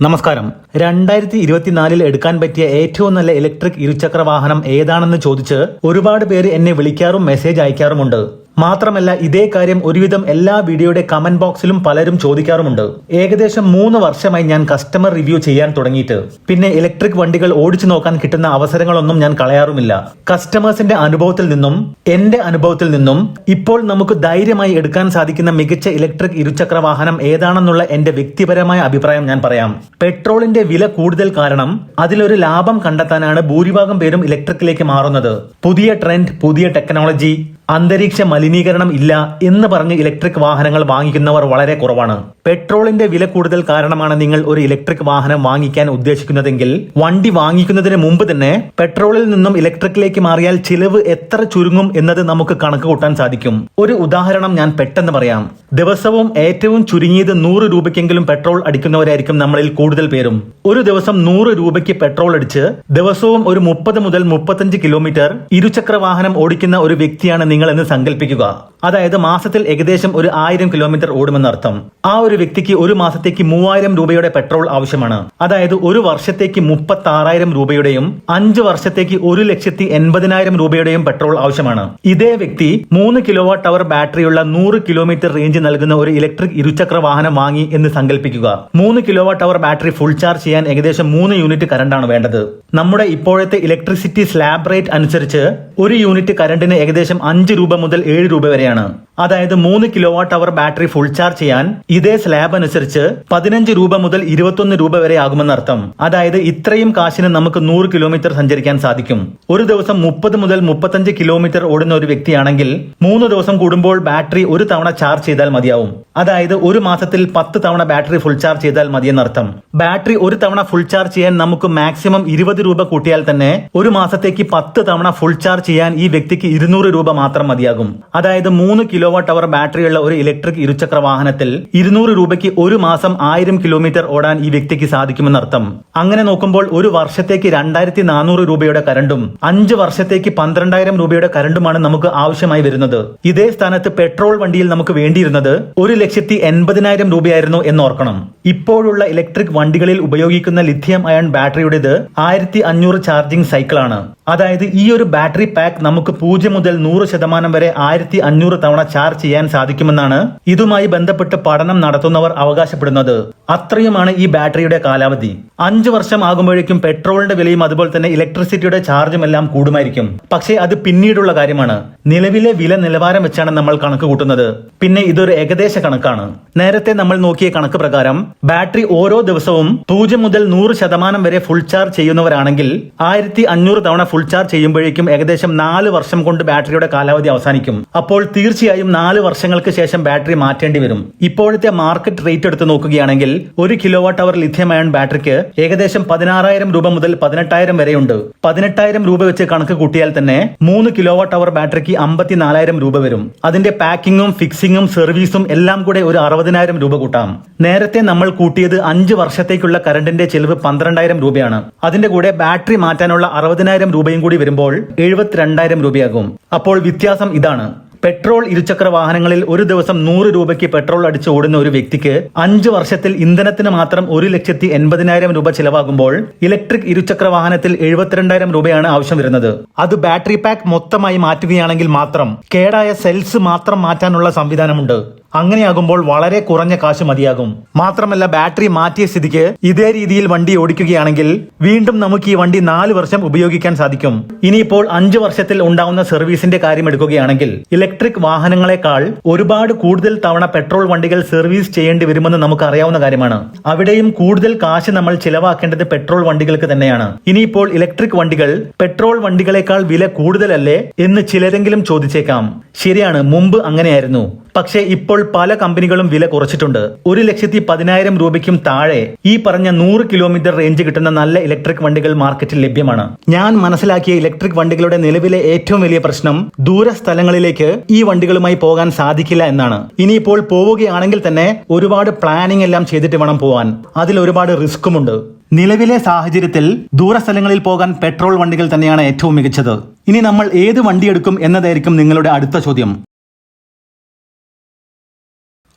നമസ്കാരം. രണ്ടായിരത്തി ഇരുപത്തിനാലിൽ എടുക്കാൻ പറ്റിയ ഏറ്റവും നല്ല ഇലക്ട്രിക് ഇരുചക്ര വാഹനം ഏതാണെന്ന് ചോദിച്ച് ഒരുപാട് പേര് എന്നെ വിളിക്കാറും മെസ്സേജ് അയക്കാറുമുണ്ട്. മാത്രമല്ല ഇതേ കാര്യം ഒരുവിധം എല്ലാ വീഡിയോയുടെ കമന്റ് ബോക്സിലും പലരും ചോദിക്കാറുമുണ്ട്. ഏകദേശം മൂന്ന് വർഷമായി ഞാൻ കസ്റ്റമർ റിവ്യൂ ചെയ്യാൻ തുടങ്ങിയിട്ട്. പിന്നെ ഇലക്ട്രിക് വണ്ടികൾ ഓടിച്ചു നോക്കാൻ കിട്ടുന്ന അവസരങ്ങളൊന്നും ഞാൻ കളയാറുമില്ല. കസ്റ്റമേഴ്സിന്റെ അനുഭവത്തിൽ നിന്നും എന്റെ അനുഭവത്തിൽ നിന്നും ഇപ്പോൾ നമുക്ക് ധൈര്യമായി എടുക്കാൻ സാധിക്കുന്ന മികച്ച ഇലക്ട്രിക് ഇരുചക്ര വാഹനം ഏതാണെന്നുള്ള എന്റെ വ്യക്തിപരമായ അഭിപ്രായം ഞാൻ പറയാം. പെട്രോളിന്റെ വില കൂടുതൽ കാരണം അതിലൊരു ലാഭം കണ്ടെത്താനാണ് ഭൂരിഭാഗം പേരും ഇലക്ട്രിക്കിലേക്ക് മാറുന്നത്. പുതിയ ട്രെൻഡ് പുതിയ ടെക്നോളജി അന്തരീക്ഷ മലിനീകരണം ഇല്ല എന്ന് പറഞ്ഞ് ഇലക്ട്രിക് വാഹനങ്ങൾ വാങ്ങിക്കുന്നവർ വളരെ കുറവാണ്. പെട്രോളിന്റെ വില കൂടുതൽ കാരണമാണ് നിങ്ങൾ ഒരു ഇലക്ട്രിക് വാഹനം വാങ്ങിക്കാൻ ഉദ്ദേശിക്കുന്നതെങ്കിൽ വണ്ടി വാങ്ങിക്കുന്നതിന് മുമ്പ് തന്നെ പെട്രോളിൽ നിന്നും ഇലക്ട്രിക്കിലേക്ക് മാറിയാൽ ചിലവ് എത്ര ചുരുങ്ങും എന്നത് നമുക്ക് കണക്ക് കൂട്ടാൻ സാധിക്കും. ഒരു ഉദാഹരണം ഞാൻ പെട്ടെന്ന് പറയാം. ദിവസവും ഏറ്റവും ചുരുങ്ങിയത് നൂറ് രൂപയ്ക്കെങ്കിലും പെട്രോൾ അടിക്കുന്നവരായിരിക്കും നമ്മളിൽ കൂടുതൽ പേരും. ഒരു ദിവസം നൂറ് രൂപയ്ക്ക് പെട്രോൾ അടിച്ച് ദിവസവും ഒരു മുപ്പത് മുതൽ മുപ്പത്തഞ്ച് കിലോമീറ്റർ ഇരുചക്ര വാഹനം ഓടിക്കുന്ന ഒരു വ്യക്തിയാണ് നിങ്ങൾ എന്ന് സങ്കല്പിക്കുക അതായത് മാസത്തിൽ ഏകദേശം ഒരു ആയിരം കിലോമീറ്റർ ഓടുമെന്നർത്ഥം. ആ ഒരു വ്യക്തിക്ക് ഒരു മാസത്തേക്ക് മൂവായിരം രൂപയുടെ പെട്രോൾ ആവശ്യമാണ്. അതായത് ഒരു വർഷത്തേക്ക് മുപ്പത്തി ആറായിരം രൂപയുടെയും അഞ്ച് വർഷത്തേക്ക് ഒരു ലക്ഷത്തി എൺപതിനായിരം രൂപയുടെയും പെട്രോൾ ആവശ്യമാണ്. ഇതേ വ്യക്തി മൂന്ന് കിലോ വാട്ട് അവർ ബാറ്ററിയുള്ള നൂറ് കിലോമീറ്റർ റേഞ്ച് നൽകുന്ന ഒരു ഇലക്ട്രിക് ഇരുചക്ര വാഹനം വാങ്ങി എന്ന് സങ്കല്പിക്കുക മൂന്ന് kilowatt hour battery full charge ചെയ്യാൻ ഏകദേശം മൂന്ന് യൂണിറ്റ് കറണ്ടാണ് വേണ്ടത്. നമ്മുടെ ഇപ്പോഴത്തെ ഇലക്ട്രിസിറ്റി സ്ലാബ് റേറ്റ് അനുസരിച്ച് ഒരു യൂണിറ്റ് കറണ്ടിന് ഏകദേശം അഞ്ച് രൂപ മുതൽ ഏഴ് രൂപ വരെയാണ്. ആണ് അതായത് മൂന്ന് kilowatt hour battery full charge ചെയ്യാൻ ഇതേ സ്ലാബ് അനുസരിച്ച് പതിനഞ്ച് രൂപ മുതൽ ഇരുപത്തൊന്ന് രൂപ വരെ ആകുമെന്നർത്ഥം അതായത് ഇത്രയും കാശിന് നമുക്ക് നൂറ് കിലോമീറ്റർ സഞ്ചരിക്കാൻ സാധിക്കും. ഒരു ദിവസം മുപ്പത് മുതൽ മുപ്പത്തഞ്ച് കിലോമീറ്റർ ഓടുന്ന ഒരു വ്യക്തിയാണെങ്കിൽ മൂന്ന് ദിവസം കൂടുമ്പോൾ ബാറ്ററി ഒരു തവണ ചാർജ് ചെയ്താൽ മതിയാവും. അതായത് ഒരു മാസത്തിൽ പത്ത് തവണ ബാറ്ററി ഫുൾ ചാർജ് ചെയ്താൽ മതിയെന്നർത്ഥം ബാറ്ററി ഒരു തവണ ഫുൾ ചാർജ് ചെയ്യാൻ നമുക്ക് മാക്സിമം ഇരുപത് രൂപ കൂട്ടിയാൽ തന്നെ ഒരു മാസത്തേക്ക് പത്ത് തവണ ഫുൾ ചാർജ് ചെയ്യാൻ ഈ വ്യക്തിക്ക് ഇരുന്നൂറ് രൂപ മാത്രം മതിയാകും. അതായത് മൂന്ന് കിലോ വാട്ട് അവർ ബാറ്ററിയുള്ള ഒരു ഇലക്ട്രിക് ഇരുചക്ര വാഹനത്തിൽ ഇരുന്നൂറ് രൂപയ്ക്ക് ഒരു മാസം ആയിരം കിലോമീറ്റർ ഓടാൻ ഈ വ്യക്തിക്ക് സാധിക്കുമെന്നർത്ഥം. അങ്ങനെ നോക്കുമ്പോൾ ഒരു വർഷത്തേക്ക് രണ്ടായിരത്തി നാനൂറ് രൂപയുടെ കരണ്ടും അഞ്ച് വർഷത്തേക്ക് പന്ത്രണ്ടായിരം രൂപയുടെ കരണ്ടുമാണ് നമുക്ക് ആവശ്യമായി വരുന്നത്. ഇതേ സ്ഥാനത്ത് പെട്രോൾ വണ്ടിയിൽ നമുക്ക് വേണ്ടിയിരുന്നത് ഒരു ലക്ഷത്തി എൺപതിനായിരം രൂപയായിരുന്നു എന്നോർക്കണം. ഇപ്പോഴുള്ള ഇലക്ട്രിക് വണ്ടികളിൽ ഉപയോഗിക്കുന്ന ലിഥിയം അയൺ ബാറ്ററിയുടേത് ആയിരത്തി അഞ്ഞൂറ് ചാർജിംഗ് സൈക്കിളാണ് അതായത് ഈ ഒരു ബാറ്ററി പാക്ക് നമുക്ക് പൂജ്യം മുതൽ നൂറ് ശതമാനം വരെ ആയിരത്തി അഞ്ഞൂറ് തവണ ചാർജ് ചെയ്യാൻ സാധിക്കുമെന്നാണ് ഇതുമായി ബന്ധപ്പെട്ട് പഠനം നടത്തുന്നവർ അവകാശപ്പെടുന്നത്. അത്രയുമാണ് ഈ ബാറ്ററിയുടെ കാലാവധി. അഞ്ചു വർഷം ആകുമ്പോഴേക്കും പെട്രോളിന്റെ വിലയും അതുപോലെ തന്നെ ഇലക്ട്രിസിറ്റിയുടെ ചാർജും എല്ലാം കൂടുമായിരിക്കും. പക്ഷേ അത് പിന്നീടുള്ള കാര്യമാണ്. നിലവിലെ വില നിലവാരം വെച്ചാണ് നമ്മൾ കണക്ക് കൂട്ടുന്നത്. പിന്നെ ഇതൊരു ഏകദേശ കണക്കാണ്. നേരത്തെ നമ്മൾ നോക്കിയ കണക്ക് പ്രകാരം ബാറ്ററി ഓരോ ദിവസവും പൂജ്യം മുതൽ നൂറ് ശതമാനം വരെ ഫുൾ ചാർജ് ചെയ്യുന്നവരാണെങ്കിൽ ആയിരത്തി അഞ്ഞൂറ് തവണ ഫുൾ ചാർജ് ചെയ്യുമ്പോഴേക്കും ഏകദേശം നാല് വർഷം കൊണ്ട് ബാറ്ററിയുടെ കാലാവധി അവസാനിക്കും. അപ്പോൾ തീർച്ചയായും നാല് വർഷങ്ങൾക്ക് ശേഷം ബാറ്ററി മാറ്റേണ്ടി വരും. ഇപ്പോഴത്തെ മാർക്കറ്റ് റേറ്റ് എടുത്ത് നോക്കുകയാണെങ്കിൽ ഒരു kilo watt hour lithium ion ബാറ്ററിക്ക് ഏകദേശം പതിനാറായിരം രൂപ മുതൽ പതിനെട്ടായിരം വരെയുണ്ട്. പതിനെട്ടായിരം രൂപ വെച്ച് കണക്ക് കൂട്ടിയാൽ തന്നെ മൂന്ന് കിലോ വാട്ട് അവർ ബാറ്ററിക്ക് അമ്പത്തിനാലായിരം രൂപ വരും. അതിന്റെ പാക്കിങ്ങും ഫിക്സിങ്ങും സർവീസും എല്ലാം കൂടെ ഒരു അറുപതിനായിരം രൂപ കൂട്ടാം. നേരത്തെ നമ്മൾ കൂട്ടിയത് അഞ്ച് വർഷത്തേക്കുള്ള കറണ്ടിന്റെ ചെലവ് പന്ത്രണ്ടായിരം രൂപയാണ്. അതിന്റെ കൂടെ ബാറ്ററി മാറ്റാനുള്ള അറുപതിനായിരം രൂപയും കൂടി വരുമ്പോൾ എഴുപത്തിരണ്ടായിരം രൂപയാകും. അപ്പോൾ വ്യത്യാസം ഇതാണ്. പെട്രോൾ ഇരുചക്ര വാഹനങ്ങളിൽ ഒരു ദിവസം നൂറ് രൂപയ്ക്ക് പെട്രോൾ അടിച്ച് ഓടുന്ന ഒരു വ്യക്തിക്ക് അഞ്ച് വർഷത്തിൽ ഇന്ധനത്തിന് മാത്രം ഒരു ലക്ഷത്തി എൺപതിനായിരം രൂപ ചിലവാകുമ്പോൾ ഇലക്ട്രിക് ഇരുചക്ര വാഹനത്തിൽ എഴുപത്തിരണ്ടായിരം രൂപയാണ് ആവശ്യം വരുന്നത്. അത് ബാറ്ററി പാക്ക് മൊത്തമായി മാറ്റുകയാണെങ്കിൽ മാത്രം കേടായ സെൽസ് മാത്രം മാറ്റാനുള്ള സംവിധാനമുണ്ട്. അങ്ങനെയാകുമ്പോൾ വളരെ കുറഞ്ഞ കാശ് മതിയാകും. മാത്രമല്ല ബാറ്ററി മാറ്റിയ സ്ഥിതിക്ക് ഇതേ രീതിയിൽ വണ്ടി ഓടിക്കുകയാണെങ്കിൽ വീണ്ടും നമുക്ക് ഈ വണ്ടി നാല് വർഷം ഉപയോഗിക്കാൻ സാധിക്കും. ഇനിയിപ്പോൾ അഞ്ച് വർഷത്തിൽ ഉണ്ടാവുന്ന സർവീസിന്റെ കാര്യം എടുക്കുകയാണെങ്കിൽ ഇലക്ട്രിക് വാഹനങ്ങളെക്കാൾ ഒരുപാട് കൂടുതൽ തവണ പെട്രോൾ വണ്ടികൾ സർവീസ് ചെയ്യേണ്ടി വരുമെന്ന് നമുക്ക് അറിയാവുന്ന കാര്യമാണ്. അവിടെയും കൂടുതൽ കാശ് നമ്മൾ ചിലവാക്കേണ്ടത് പെട്രോൾ വണ്ടികൾക്ക് തന്നെയാണ്. ഇനിയിപ്പോൾ ഇലക്ട്രിക് വണ്ടികൾ പെട്രോൾ വണ്ടികളെക്കാൾ വില കൂടുതലല്ലേ എന്ന് ചിലരെങ്കിലും ചോദിച്ചേക്കാം. ശരിയാണ് മുമ്പ് അങ്ങനെയായിരുന്നു. പക്ഷേ ഇപ്പോൾ പല കമ്പനികളും വില കുറച്ചിട്ടുണ്ട്. ഒരു ലക്ഷത്തി പതിനായിരം രൂപയ്ക്കും താഴെ ഈ പറഞ്ഞ നൂറ് കിലോമീറ്റർ റേഞ്ച് കിട്ടുന്ന നല്ല ഇലക്ട്രിക് വണ്ടികൾ മാർക്കറ്റിൽ ലഭ്യമാണ്. ഞാൻ മനസ്സിലാക്കിയ ഇലക്ട്രിക് വണ്ടികളുടെ നിലവിലെ ഏറ്റവും വലിയ പ്രശ്നം ദൂര സ്ഥലങ്ങളിലേക്ക് ഈ വണ്ടികളുമായി പോകാൻ സാധിക്കില്ല എന്നാണ്. ഇനിയിപ്പോൾ പോവുകയാണെങ്കിൽ തന്നെ ഒരുപാട് പ്ലാനിംഗ് എല്ലാം ചെയ്തിട്ട് വേണം പോവാൻ. അതിൽ ഒരുപാട് റിസ്ക്കുമുണ്ട് നിലവിലെ സാഹചര്യത്തിൽ ദൂരസ്ഥലങ്ങളിൽ പോകാൻ പെട്രോൾ വണ്ടികൾ തന്നെയാണ് ഏറ്റവും മികച്ചത്. ഇനി നമ്മൾ ഏത് വണ്ടിയെടുക്കും എന്നതായിരിക്കും നിങ്ങളുടെ അടുത്ത ചോദ്യം.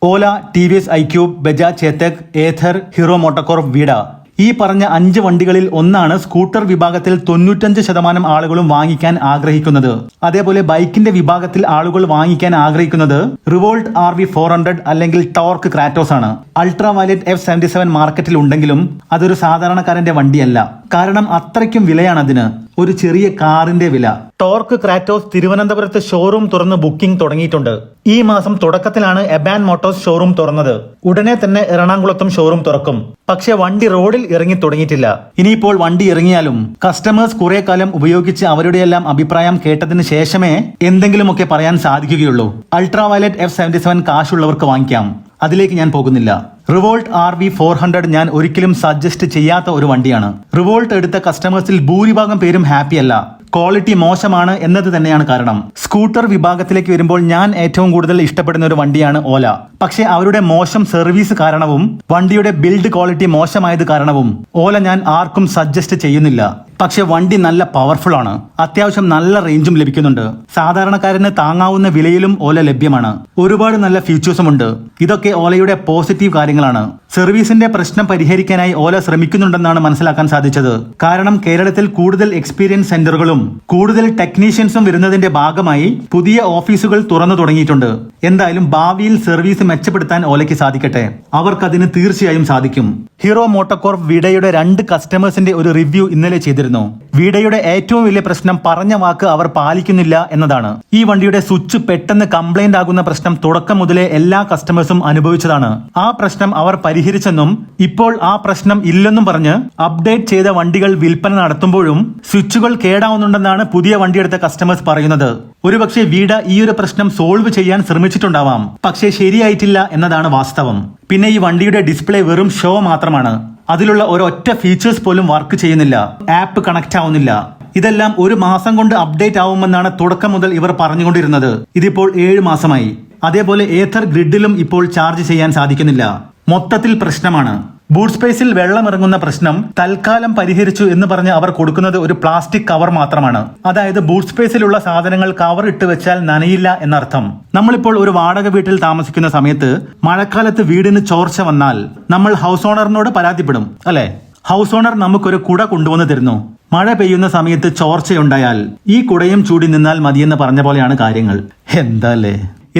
Ola T V S iQube Bajaj Chetak Ather Hero MotoCorp വീഡ. ഈ പറഞ്ഞ അഞ്ച് വണ്ടികളിൽ ഒന്നാണ് സ്കൂട്ടർ വിഭാഗത്തിൽ തൊണ്ണൂറ്റഞ്ച് ശതമാനം ആളുകളും വാങ്ങിക്കാൻ ആഗ്രഹിക്കുന്നത്. അതേപോലെ ബൈക്കിന്റെ വിഭാഗത്തിൽ ആളുകൾ വാങ്ങിക്കാൻ ആഗ്രഹിക്കുന്നത് Revolt R V four hundred അല്ലെങ്കിൽ ടോർക്ക് ക്രാറ്റോസ് ആണ്. Ultra violet F seventy seven മാർക്കറ്റിൽ ഉണ്ടെങ്കിലും അതൊരു സാധാരണക്കാരന്റെ വണ്ടിയല്ല. കാരണം അത്രയ്ക്കും വിലയാണ് അതിന്. ഒരു ചെറിയ കാറിന്റെ വില. ടോർക്ക് ക്രാറ്റോസ് തിരുവനന്തപുരത്ത് ഷോറൂം തുറന്ന് ബുക്കിംഗ് തുടങ്ങിയിട്ടുണ്ട്. ഈ മാസം തുടക്കത്തിലാണ് എബാൻ മോട്ടോഴ്സ് ഷോറൂം തുറന്നത്. ഉടനെ തന്നെ എറണാകുളത്തും ഷോറൂം തുറക്കും. പക്ഷേ വണ്ടി റോഡിൽ ഇറങ്ങി തുടങ്ങിയിട്ടില്ല. ഇനിയിപ്പോൾ വണ്ടി ഇറങ്ങിയാലും കസ്റ്റമേഴ്സ് കുറെ കാലം ഉപയോഗിച്ച് അവരുടെയെല്ലാം അഭിപ്രായം കേട്ടതിന് ശേഷമേ എന്തെങ്കിലുമൊക്കെ പറയാൻ സാധിക്കുകയുള്ളൂ. Ultra violet F seventy seven കാശുള്ളവർക്ക് വാങ്ങിക്കാം. അതിലേക്ക് ഞാൻ പോകുന്നില്ല. Revolt R V four hundred ഞാൻ ഒരിക്കലും സജസ്റ്റ് ചെയ്യാത്ത ഒരു വണ്ടിയാണ്. റിവോൾട്ട് എടുത്ത കസ്റ്റമേഴ്സിൽ ഭൂരിഭാഗം പേരും ഹാപ്പിയല്ല ക്വാളിറ്റി മോശമാണ് എന്നത് തന്നെയാണ് കാരണം. സ്കൂട്ടർ വിഭാഗത്തിലേക്ക് വരുമ്പോൾ ഞാൻ ഏറ്റവും കൂടുതൽ ഇഷ്ടപ്പെടുന്ന ഒരു വണ്ടിയാണ് ഓല പക്ഷേ അവരുടെ മോശം സർവീസ് കാരണവും വണ്ടിയുടെ ബിൽഡ് ക്വാളിറ്റി മോശമായത് കാരണവും ഓല ഞാൻ ആർക്കും സജസ്റ്റ് ചെയ്യുന്നില്ല. പക്ഷെ വണ്ടി നല്ല പവർഫുൾ ആണ്. അത്യാവശ്യം നല്ല റേഞ്ചും ലഭിക്കുന്നുണ്ട്. സാധാരണക്കാരന് താങ്ങാവുന്ന വിലയിലും ഓല ലഭ്യമാണ്. ഒരുപാട് നല്ല ഫീച്ചേഴ്സും ഉണ്ട്. ഇതൊക്കെ ഓലയുടെ പോസിറ്റീവ് കാര്യങ്ങളാണ്. സർവീസിന്റെ പ്രശ്നം പരിഹരിക്കാനായി ഓല ശ്രമിക്കുന്നുണ്ടെന്നാണ് മനസ്സിലാക്കാൻ സാധിച്ചത്. കാരണം കേരളത്തിൽ കൂടുതൽ എക്സ്പീരിയൻസ് സെന്ററുകളും കൂടുതൽ ടെക്നീഷ്യൻസും വരുന്നതിന്റെ ഭാഗമായി പുതിയ ഓഫീസുകൾ തുറന്നു തുടങ്ങിയിട്ടുണ്ട്. എന്തായാലും ഭാവിയിൽ സർവീസ് മെച്ചപ്പെടുത്താൻ ഓലയ്ക്ക് സാധിക്കട്ടെ. അവർക്കതിന് തീർച്ചയായും സാധിക്കും. ഹീറോ മോട്ടോകോർപ്പ് വിടയുടെ രണ്ട് കസ്റ്റമേഴ്സിന്റെ ഒരു റിവ്യൂ ഇന്നലെ ചെയ്തിരുന്നു. വിടയുടെ ഏറ്റവും വലിയ പ്രശ്നം പറഞ്ഞ വാക്ക് അവർ പാലിക്കുന്നില്ല എന്നതാണ്. ഈ വണ്ടിയുടെ സ്വിച്ച് പെട്ടെന്ന് കംപ്ലൈന്റ് ആകുന്ന പ്രശ്നം തുടക്കം മുതലേ എല്ലാ കസ്റ്റമേഴ്സും അനുഭവിച്ചതാണ്. ആ പ്രശ്നം അവർ പരിഹരിച്ചെന്നും ഇപ്പോൾ ആ പ്രശ്നം ഇല്ലെന്നും പറഞ്ഞ് അപ്ഡേറ്റ് ചെയ്ത വണ്ടികൾ വിൽപ്പന നടത്തുമ്പോഴും സ്വിച്ചുകൾ കേടാവുന്നുണ്ടെന്നാണ് പുതിയ വണ്ടിയെടുത്ത കസ്റ്റമേഴ്സ് പറയുന്നത്. ഒരുപക്ഷെ വീട ഈ ഒരു പ്രശ്നം സോൾവ് ചെയ്യാൻ ശ്രമിച്ചിട്ടുണ്ടാവാം. പക്ഷേ ശരിയായിട്ടില്ല എന്നതാണ് വാസ്തവം. പിന്നെ ഈ വണ്ടിയുടെ ഡിസ്പ്ലേ വെറും ഷോ മാത്രമാണ്. അതിലുള്ള ഒരൊറ്റ ഫീച്ചേഴ്സ് പോലും വർക്ക് ചെയ്യുന്നില്ല. ആപ്പ് കണക്ട് ആവുന്നില്ല. ഇതെല്ലാം ഒരു മാസം കൊണ്ട് അപ്ഡേറ്റ് ആവുമെന്നാണ് തുടക്കം മുതൽ ഇവർ പറഞ്ഞുകൊണ്ടിരുന്നത്. ഇതിപ്പോൾ ഏഴ് മാസമായി. അതേപോലെ ഏഥർ ഗ്രിഡിലും ഇപ്പോൾ ചാർജ് ചെയ്യാൻ സാധിക്കുന്നില്ല. മൊത്തത്തിൽ പ്രശ്നമാണ്. ബൂട്ട് സ്പേസിൽ വെള്ളമിറങ്ങുന്ന പ്രശ്നം തൽക്കാലം പരിഹരിച്ചു എന്ന് പറഞ്ഞ് അവർ കൊടുക്കുന്നത് ഒരു പ്ലാസ്റ്റിക് കവർ മാത്രമാണ്. അതായത് ബൂട്ട് സ്പേസിലുള്ള സാധനങ്ങൾ കവർ ഇട്ട് വെച്ചാൽ നനയില്ല എന്നർത്ഥം. നമ്മളിപ്പോൾ ഒരു വാടക വീട്ടിൽ താമസിക്കുന്ന സമയത്ത് മഴക്കാലത്ത് വീടിന് ചോർച്ച വന്നാൽ നമ്മൾ ഹൗസ് ഓണറിനോട് പരാതിപ്പെടും അല്ലെ? ഹൗസ് ഓണർ നമുക്കൊരു കുട കൊണ്ടുവന്ന് തരുന്നു. മഴ പെയ്യുന്ന സമയത്ത് ചോർച്ചയുണ്ടായാൽ ഈ കുടയും ചൂടി നിന്നാൽ മതിയെന്ന് പറഞ്ഞ പോലെയാണ് കാര്യങ്ങൾ. എന്താ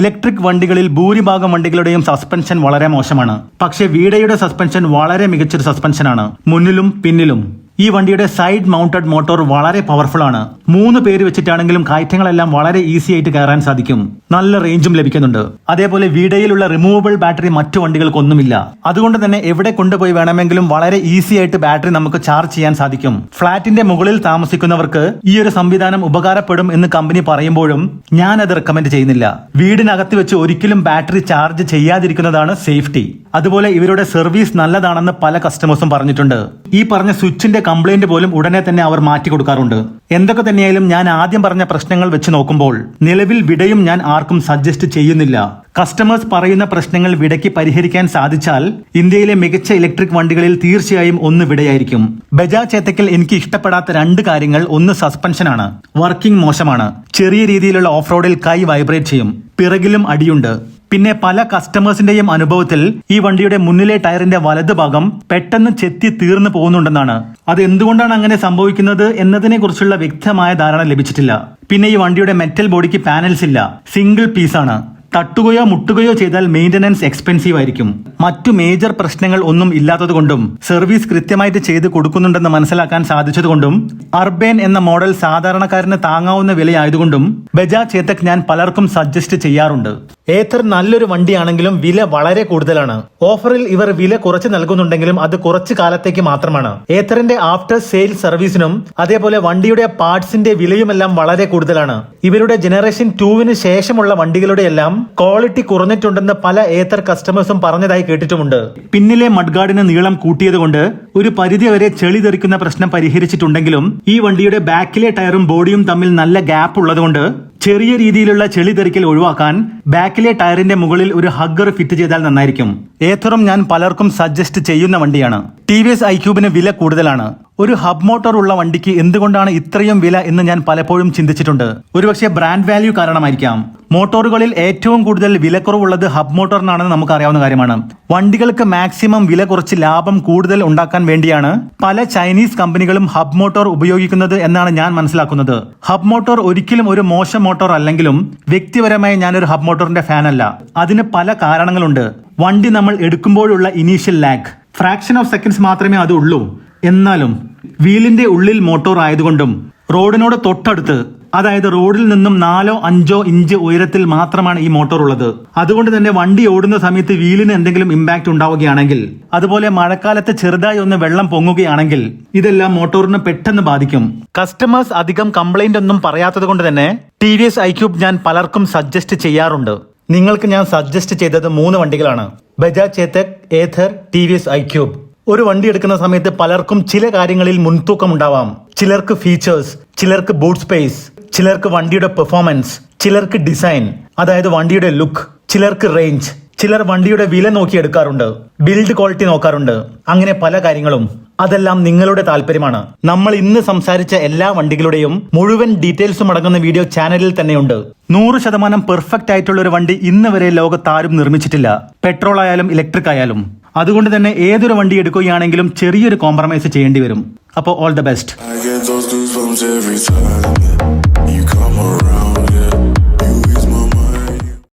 ഇലക്ട്രിക് വണ്ടികളിൽ ഭൂരിഭാഗം വണ്ടികളുടെയും സസ്പെൻഷൻ വളരെ മോശമാണ്. പക്ഷേ വീടയുടെ സസ്പെൻഷൻ വളരെ മികച്ചൊരു സസ്പെൻഷനാണ്. മുന്നിലും പിന്നിലും. ഈ വണ്ടിയുടെ സൈഡ് മൗണ്ടഡ് മോട്ടോർ വളരെ പവർഫുൾ ആണ്. മൂന്ന് പേര് വെച്ചിട്ടാണെങ്കിലും കയറ്റങ്ങളെല്ലാം വളരെ ഈസി ആയിട്ട് കയറാൻ സാധിക്കും. നല്ല റേഞ്ചും ലഭിക്കുന്നുണ്ട്. അതേപോലെ വീടയിലുള്ള റിമൂവബിൾ ബാറ്ററി മറ്റു വണ്ടികൾക്കൊന്നുമില്ല. അതുകൊണ്ട് തന്നെ എവിടെ കൊണ്ടുപോയി വേണമെങ്കിലും വളരെ ഈസി ആയിട്ട് ബാറ്ററി നമുക്ക് ചാർജ് ചെയ്യാൻ സാധിക്കും. ഫ്ളാറ്റിന്റെ മുകളിൽ താമസിക്കുന്നവർക്ക് ഈ ഒരു സംവിധാനം ഉപകാരപ്പെടും എന്ന് കമ്പനി പറയുമ്പോഴും ഞാൻ അത് റെക്കമെൻഡ് ചെയ്യുന്നില്ല. വീടിനകത്ത് വെച്ച് ഒരിക്കലും ബാറ്ററി ചാർജ് ചെയ്യാതിരിക്കുന്നതാണ് സേഫ്റ്റി അതുപോലെ ഇവരുടെ സർവീസ് നല്ലതാണെന്ന് പല കസ്റ്റമേഴ്സും പറഞ്ഞിട്ടുണ്ട്. ഈ പറഞ്ഞ സ്വിച്ചിന്റെ കംപ്ലൈന്റ് പോലും ഉടനെ തന്നെ അവർ മാറ്റി കൊടുക്കാറുണ്ട്. എന്തൊക്കെ തന്നെയായാലും ഞാൻ ആദ്യം പറഞ്ഞ പ്രശ്നങ്ങൾ വെച്ച് നോക്കുമ്പോൾ നിലവിൽ വിടയും ഞാൻ ആർക്കും സജസ്റ്റ് ചെയ്യുന്നില്ല. കസ്റ്റമേഴ്സ് പറയുന്ന പ്രശ്നങ്ങൾ വിടയ്ക്ക് പരിഹരിക്കാൻ സാധിച്ചാൽ ഇന്ത്യയിലെ മികച്ച ഇലക്ട്രിക് വണ്ടികളിൽ തീർച്ചയായും ഒന്ന് വിടയായിരിക്കും. ബജാജ് ഏത്തക്കൽ എനിക്ക് ഇഷ്ടപ്പെടാത്ത രണ്ട് കാര്യങ്ങൾ ഒന്ന് സസ്പെൻഷനാണ് വർക്കിംഗ് മോശമാണ്. ചെറിയ രീതിയിലുള്ള ഓഫ് റോഡിൽ കൈ വൈബ്രേറ്റ് ചെയ്യും. പിറകിലും അടിയുണ്ട്. പിന്നെ പല കസ്റ്റമേഴ്സിന്റെയും അനുഭവത്തിൽ ഈ വണ്ടിയുടെ മുന്നിലെ ടയറിന്റെ വലതുഭാഗം പെട്ടെന്ന് ചെത്തി തീർന്നു പോകുന്നുണ്ടെന്നാണ്. അത് എന്തുകൊണ്ടാണ് അങ്ങനെ സംഭവിക്കുന്നത് എന്നതിനെ കുറിച്ചുള്ള വ്യക്തമായ ധാരണ ലഭിച്ചിട്ടില്ല. പിന്നെ ഈ വണ്ടിയുടെ മെറ്റൽ ബോഡിക്ക് പാനൽസ് ഇല്ല. സിംഗിൾ പീസാണ് തട്ടുകയോ മുട്ടുകയോ ചെയ്താൽ മെയിന്റനൻസ് എക്സ്പെൻസീവ് ആയിരിക്കും. മറ്റു മേജർ പ്രശ്നങ്ങൾ ഒന്നും ഇല്ലാത്തതുകൊണ്ടും സർവീസ് കൃത്യമായിട്ട് ചെയ്ത് കൊടുക്കുന്നുണ്ടെന്ന് മനസ്സിലാക്കാൻ സാധിച്ചതുകൊണ്ടും അർബേൻ എന്ന മോഡൽ സാധാരണക്കാരന് താങ്ങാവുന്ന വിലയായതുകൊണ്ടും ബജാജ് ചേതക് ഞാൻ പലർക്കും സജസ്റ്റ് ചെയ്യാറുണ്ട്. ഏത്തർ നല്ലൊരു വണ്ടിയാണെങ്കിലും വില വളരെ കൂടുതലാണ്. ഓഫറിൽ ഇവർ വില കുറച്ച് നൽകുന്നുണ്ടെങ്കിലും അത് കുറച്ച് കാലത്തേക്ക് മാത്രമാണ്. ഏത്തറിന്റെ ആഫ്റ്റർ സെയിൽ സർവീസിനും അതേപോലെ വണ്ടിയുടെ പാർട്സിന്റെ വിലയുമെല്ലാം വളരെ കൂടുതലാണ്. ഇവരുടെ ജനറേഷൻ ടൂവിന് ശേഷമുള്ള വണ്ടികളുടെ എല്ലാം ക്വാളിറ്റി കുറഞ്ഞിട്ടുണ്ടെന്ന് പല ഏത്തർ കസ്റ്റമേഴ്സും പറഞ്ഞതായി കേട്ടിട്ടുമുണ്ട്. പിന്നിലെ മഡ്ഗാർഡിന് നീളം കൂട്ടിയതുകൊണ്ട് ഒരു പരിധി വരെ ചെളി തെറിക്കുന്ന പ്രശ്നം പരിഹരിച്ചിട്ടുണ്ടെങ്കിലും ഈ വണ്ടിയുടെ ബാക്കിലെ ടയറും ബോഡിയും തമ്മിൽ നല്ല ഗ്യാപ്പ് ഉള്ളതുകൊണ്ട് ചെറിയ രീതിയിലുള്ള ചെളി തെറിക്കൽ ഒഴിവാക്കാൻ ബാക്കിലെ ടയറിന്റെ മുകളിൽ ഒരു ഹഗ്ഗർ ഫിറ്റ് ചെയ്താൽ നന്നായിരിക്കും. ഏത്തറും ഞാൻ പലർക്കും സജസ്റ്റ് ചെയ്യുന്ന വണ്ടിയാണ്. ടി വി എസ് ഐക്യൂബിന് വില കൂടുതലാണ്. ഒരു ഹബ് മോട്ടോർ ഉള്ള വണ്ടിക്ക് എന്തുകൊണ്ടാണ് ഇത്രയും വില എന്ന് ഞാൻ പലപ്പോഴും ചിന്തിച്ചിട്ടുണ്ട്. ഒരുപക്ഷെ ബ്രാൻഡ് വാല്യൂ കാരണമായിരിക്കാം. മോട്ടോറുകളിൽ ഏറ്റവും കൂടുതൽ വിലക്കുറവുള്ളത് ഹബ് മോട്ടോറിനാണെന്ന് നമുക്ക് അറിയാവുന്ന കാര്യമാണ്. വണ്ടികൾക്ക് മാക്സിമം വില കുറച്ച് ലാഭം കൂടുതൽ ഉണ്ടാക്കാൻ വേണ്ടിയാണ് പല ചൈനീസ് കമ്പനികളും ഹബ് മോട്ടോർ ഉപയോഗിക്കുന്നത് എന്നാണ് ഞാൻ മനസ്സിലാക്കുന്നത്. ഹബ് മോട്ടോർ ഒരിക്കലും ഒരു മോശം മോട്ടോർ അല്ലെങ്കിലും വ്യക്തിപരമായി ഞാനൊരു ഹബ് മോട്ടോറിന്റെ ഫാൻ അല്ല അതിന് പല കാരണങ്ങളുണ്ട്. വണ്ടി നമ്മൾ എടുക്കുമ്പോഴുള്ള initial lag fraction of seconds മാത്രമേ അത് ഉള്ളൂ. എന്നാലും വീലിന്റെ ഉള്ളിൽ മോട്ടോർ ആയതുകൊണ്ടും റോഡിനോട് തൊട്ടടുത്ത് അതായത് റോഡിൽ നിന്നും നാലോ അഞ്ചോ ഇഞ്ച് ഉയരത്തിൽ മാത്രമാണ് ഈ മോട്ടോർ ഉള്ളത്. അതുകൊണ്ട് തന്നെ വണ്ടി ഓടുന്ന സമയത്ത് വീലിന് എന്തെങ്കിലും ഇമ്പാക്ട് ഉണ്ടാവുകയാണെങ്കിൽ അതുപോലെ മഴക്കാലത്ത് ചെറുതായി ഒന്ന് വെള്ളം പൊങ്ങുകയാണെങ്കിൽ ഇതെല്ലാം മോട്ടോറിനെ പെട്ടെന്ന് ബാധിക്കും. കസ്റ്റമേഴ്സ് അധികം കംപ്ലൈന്റ് ഒന്നും പറയാത്തത് കൊണ്ട് തന്നെ ടി വി എസ് ഐക്യൂബ് ഞാൻ പലർക്കും സജസ്റ്റ് ചെയ്യാറുണ്ട്. നിങ്ങൾക്ക് ഞാൻ സജസ്റ്റ് ചെയ്തത് മൂന്ന് വണ്ടികളാണ്. Bajaj Chetak Ather T V S iQube ഒരു വണ്ടി എടുക്കുന്ന സമയത്ത് പലർക്കും ചില കാര്യങ്ങളിൽ മുൻതൂക്കം ഉണ്ടാവാം ചിലർക്ക് ഫീച്ചേഴ്സ് ചിലർക്ക് ബൂട്ട് സ്പേസ് ചിലർക്ക് വണ്ടിയുടെ പെർഫോമൻസ് ചിലർക്ക് ഡിസൈൻ അതായത് വണ്ടിയുടെ ലുക്ക് ചിലർക്ക് റേഞ്ച് ചിലർ വണ്ടിയുടെ വില നോക്കി എടുക്കാറുണ്ട് ബിൽഡ് ക്വാളിറ്റി നോക്കാറുണ്ട്. അങ്ങനെ പല കാര്യങ്ങളും. അതെല്ലാം നിങ്ങളുടെ താല്പര്യമാണ്. നമ്മൾ ഇന്ന് സംസാരിച്ച എല്ലാ വണ്ടികളുടെയും മുഴുവൻ ഡീറ്റെയിൽസും അടങ്ങുന്ന വീഡിയോ ചാനലിൽ തന്നെയുണ്ട്. നൂറ് ശതമാനം പെർഫെക്റ്റ് ആയിട്ടുള്ള ഒരു വണ്ടി ഇന്ന് വരെ ലോകത്താരും നിർമ്മിച്ചിട്ടില്ല. പെട്രോൾ ആയാലും ഇലക്ട്രിക് ആയാലും. അതുകൊണ്ട് തന്നെ ഏതൊരു വണ്ടി എടുക്കുകയാണെങ്കിലും ചെറിയൊരു കോംപ്രമൈസ് ചെയ്യേണ്ടി വരും. അപ്പോൾ ഓൾ ദ ബെസ്റ്റ്